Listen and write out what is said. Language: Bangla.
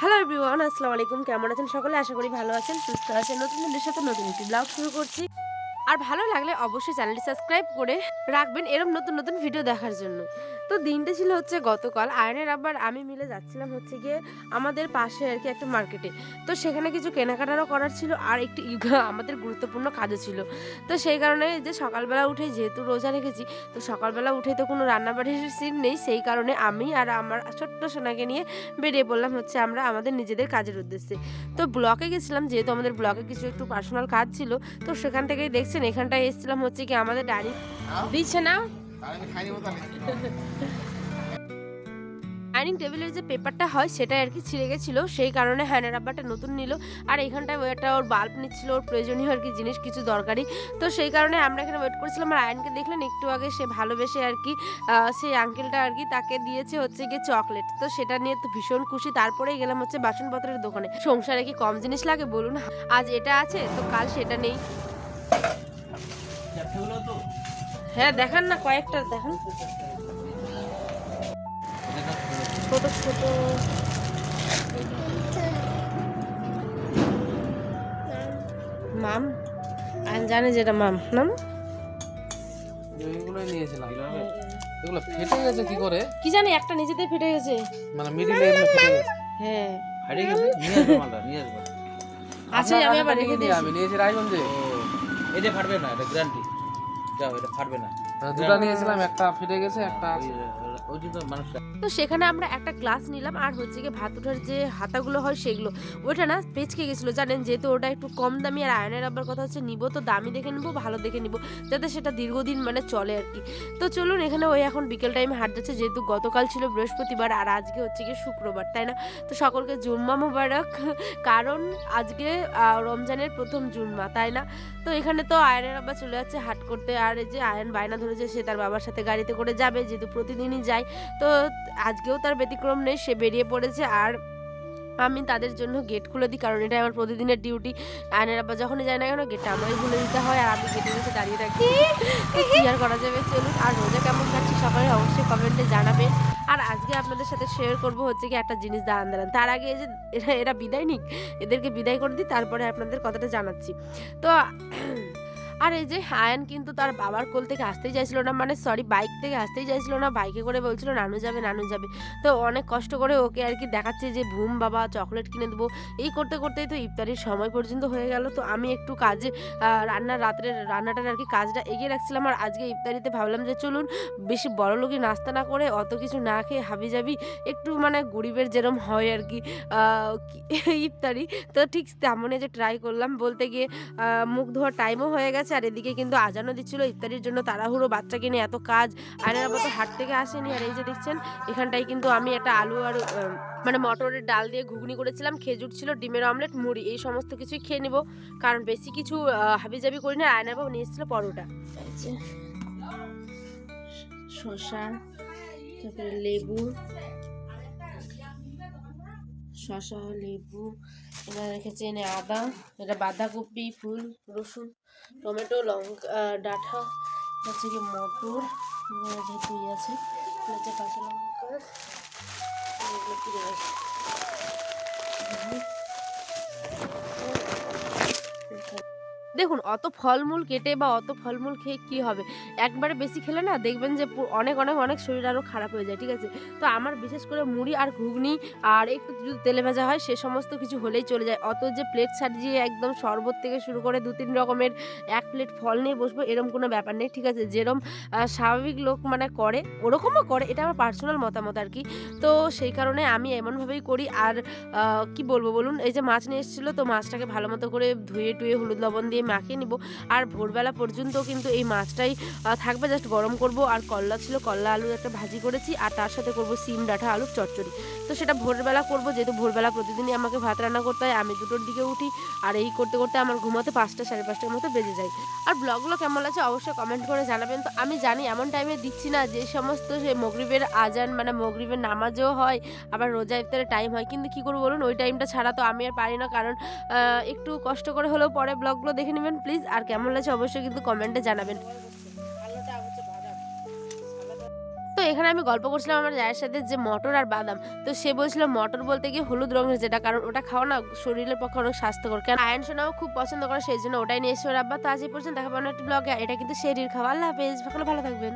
হ্যালো এভরিওয়ান আসসালামু আলাইকুম। কেমন আছেন সকলে? আশা করি ভালো আছেন, সুস্থ আছেন। নতুন দিনের সাথে নতুন একটি ব্লগ শুরু করছি। আর ভালো লাগলে অবশ্যই চ্যানেলটি সাবস্ক্রাইব করে রাখবেন এরকম নতুন নতুন ভিডিও দেখার জন্য। তো দিনটা ছিল হচ্ছে গতকাল। আয়নের আবার আমি মিলে যাচ্ছিলাম হচ্ছে গিয়ে আমাদের পাশে আর কি একটা মার্কেটে তো সেখানে কিছু কেনাকাটারও করার ছিল আর একটি আমাদের গুরুত্বপূর্ণ কাজও ছিল। তো সেই কারণে যে সকালবেলা উঠে যেহেতু রোজা রেখেছি তো সকালবেলা উঠে তো কোনো রান্নাবাড়ির সিন নেই। সেই কারণে আমি আর আমার ছোট্ট সোনাকে নিয়ে বেরিয়ে পড়লাম হচ্ছে আমরা আমাদের নিজেদের কাজের উদ্দেশ্যে। তো ব্লকে গেছিলাম যেহেতু আমাদের ব্লকে কিছু একটু পার্সোনাল কাজ ছিল তো সেখান থেকেই দেখছেন এখানটায় এসেছিলাম হচ্ছে কি আমাদের ডাইনিং দিচ্ছে না আমি খাইনি মতো ডাইনিং টেবিলের যে পেপারটা হয় সেটা আর কি ছিঁড়ে গেছিল। সেই কারণে হ্যান্ডের রাব্বারটা নতুন নিল। আর এখানটায় ওটা ওর বাল্ব নিচ্ছিল ওর প্রয়োজনীয় আর কি জিনিস কিছু দরকারি তো সেই কারণে আমরা এখানে ওয়েট করছিলাম। আর আয়নকে দেখলেন একটু আগে সে ভালোবেসে আর কি সেই আঙ্কেলটা আর কি তাকে দিয়েছে হচ্ছে গিয়ে চকলেট তো সেটা নিয়ে তো ভীষণ খুশি। তারপরেই গেলাম হচ্ছে বাসনপত্রের দোকানে। সংসারে কি কম জিনিস লাগে বলুন? আজ এটা আছে তো কাল সেটা নেই। হ্যাঁ দেখান না কয়েকটা দেখান। ছোট ছোট। মাম আমি জানি যেটা মাম। না না? নিয়েছিলাম। এগুলো ফেটে গেছে কি করে? কি জানি একটা নিজেতেই ফেটে গেছে। মানে মিডিলে ফেটে গেছে হ্যাঁ। হারিয়ে গেছে? নিয়ে আসব মালটা নিয়ে আসব। আছে আমি আবার রেখে দিয়েছি আমি নিয়েছি রায়গঞ্জে। ও। এটা ফাটবে না এটা গ্যারান্টি যাও এটা ফাটবে না। দুটো নিয়েছিলাম একটা ফেটে গেছে একটা আছে। তো সেখানে আমরা একটা গ্লাস নিলাম, আর হচ্ছে গিয়ে ভাত ওঠার যে হাতাগুলো হয় সেগুলো। ওইটা না পেচকে গেছিল, জানেন? যেহেতু ওটা একটু কম দামি আর আয়নের আবার কথা হচ্ছে নিবো, তো দামি দেখে নিবো, ভালো দেখে নিবো, যাতে সেটা দীর্ঘদিন মানে চলে আর কি। তো চলুন, এখানে ওই এখন বিকেল টাইমে হাট যাচ্ছে, যেহেতু গতকাল ছিল বৃহস্পতিবার আর আজকে হচ্ছে গিয়ে শুক্রবার, তাই না? তো সকলকে জুম্মা মোবারক, কারণ আজকে রমজানের প্রথম জুম্মা, তাই না? তো এখানে তো আয়নের আব্বা চলে যাচ্ছে হাট করতে, আর এই যে আয়ন বায়না ধরেছে, সে তার বাবার সাথে গাড়িতে করে যাবে, যেহেতু প্রতিদিনই যায় তো আজকেও তার ব্যতিক্রম নেই, সে বেরিয়ে পড়েছে। আর আমি তাদের জন্য গেট খুলে দিই, কারণ এটা আমার প্রতিদিনের ডিউটি আয়নের আব্বা যখনই যায় না কেন গেটটা আমারই খুলে দিতে হয়, আর আমি গেটের কাছে দাঁড়িয়ে থাকি। আর করা যাবে, চলুন। আর রোজা কেমন কাটছে সবাই অবশ্যই কমেন্টে জানাবেন আর আজকে আপনাদের সাথে শেয়ার করব হচ্ছে কি একটা জিনিস, দাঁড়ান দাঁড়ান। তার আগে যে, এরা এরা বিদায় নিক, এদেরকে বিদায় করে দিই, তারপরে আপনাদের কথাটা জানাচ্ছি। তো আর এই যে আয়ান কিন্তু তার বাবার কোল থেকে আসতেই চাইছিল না মানে সরি বাইক থেকে আসতেই চাইছিল না বাইকে করে বলছিল, নানু যাবে নানু যাবে। তো অনেক কষ্ট করে ওকে আর কি দেখাচ্ছে যে ভুম বাবা চকলেট কিনে দেবো। এই করতে করতেই তো ইফতারির সময় পর্যন্ত হয়ে গেল। তো আমি একটু কাজে রান্নার রাত্রের, রান্নাটার আর কি কাজটা এগিয়ে রাখছিলাম। আর আজকে ইফতারিতে ভাবলাম যে, চলুন, বেশি বড় লোকই নাস্তা না করে অত কিছু না খেয়ে হাবি যাবি একটু মানে গরিবের যেরম হয় আর কি ইফতারি। তো ঠিক তেমনই যে ট্রাই করলাম। বলতে গিয়ে মুখ ধোয়ার টাইমও হয়ে গেছে। আর এদিকে কিন্তু আজানও দিচ্ছিল, ইফতারির জন্য তাড়াহুড়ো, বাচ্চাকে নিয়ে এত কাজ আয়নার আবার তো হাট থেকে আসেনি। আর এই যে দেখছেন, এখানটায় কিন্তু আমি একটা আলু আর মানে মটরের ডাল দিয়ে ঘুগনি করেছিলাম, খেজুর ছিল, ডিমের অমলেট, মুড়ি, এই সমস্ত কিছুই খেয়ে নেব। কারণ বেশি কিছু হাবিজাবি করি না আয়নার বাবু নিয়ে এসেছিল পরোটা। শসা, তারপরে লেবু, শসা, লেবু এটা রেখেছি এনে আদা, এটা বাঁধাকপি, ফুল, রসুন, টমেটো, লঙ্কা ডাঁটা হচ্ছে কি মটর যেহেতু ইয়ে আছে কাঁচা লঙ্কা, এগুলো দেখুন, অত ফলমূল কেটে বা অত ফলমূল খেয়ে কি হবে? একবারে বেশি খেলে না দেখবেন যে অনেক অনেক অনেক শরীর আরও খারাপ হয়ে যায়, ঠিক আছে? তো আমার বিশেষ করে মুড়ি আর ঘুগনি আর একটু যদি তেলে ভাজা হয়, সে সমস্ত কিছু হলেই চলে যায়। অত যে প্লেট সাজিয়ে একদম শরবত থেকে শুরু করে দু তিন রকমের এক প্লেট ফল নিয়ে বসবো, এরম কোনো ব্যাপার নেই, ঠিক আছে? যেরম স্বাভাবিক লোক মানে করে, ওরকমও করে, এটা আমার পার্সোনাল মতামত আর কি। তো সেই কারণে আমি এমনভাবেই করি। আর কি বলব বলুন? এই যে মাছ নিয়ে এসেছিল, তো মাছটাকে ভালো মতো করে ধুয়ে টুয়ে হলুদ লবণ দিয়ে মাখিয়ে নিব। আর ভোরবেলা পর্যন্ত কিন্তু এই মাছটাই থাকবে। জাস্ট গরম করব। আর করলা ছিল করলা আলু একটা ভাজি করেছি। আর তার সাথে করব সিম, ডাঁটা, আলুর চচ্চড়ি। তো সেটা ভোরবেলা করব। যেহেতু ভোরবেলা প্রতিদিনই আমাকে ভাত রান্না করতে হয়, আমি দুটোর দিকে উঠি। আর এই করতে করতে আমার ঘুমাতে পাঁচটা, সাড়ে পাঁচটার মতো বেজে যায়। আর ব্লগগুলো কেমন লাগছে অবশ্যই কমেন্ট করে জানাবেন। তো আমি জানি এমন টাইমে দিচ্ছি না যে সমস্ত সে মগরিবের আজান মানে মগরিবের নামাজও হয়, আবার রোজা ইফতারের টাইম হয়। কিন্তু কি করব বলুন? ওই টাইমটা ছাড়া তো আমি আর পারি না। কারণ একটু কষ্ট করে হলেও পরে ব্লগগুলো দেখে নেবেন প্লিজ আর কেমন লাগছে অবশ্যই কিন্তু কমেন্টে জানাবেন। তো এখানে আমি গল্প করছিলাম আমার জায়ের সাথে যে মটর আর বাদাম। তো সে বলছিল, মটর বলতে গিয়ে হলুদ রঙের যেটা? কারণ ওটা খাওয়া না, শরীরের পক্ষে অনেক স্বাস্থ্যকর। কারণ আয়ন শোনাও খুব পছন্দ করে, সেই জন্য ওটাই নিয়ে এসে ওর আব্বা। তো আজ এই পর্যন্ত দেখাবো না একটা ব্লগে এটা কিন্তু শরীর খাওয়া। আল্লাহ হাফেজ। ভালো থাকবেন।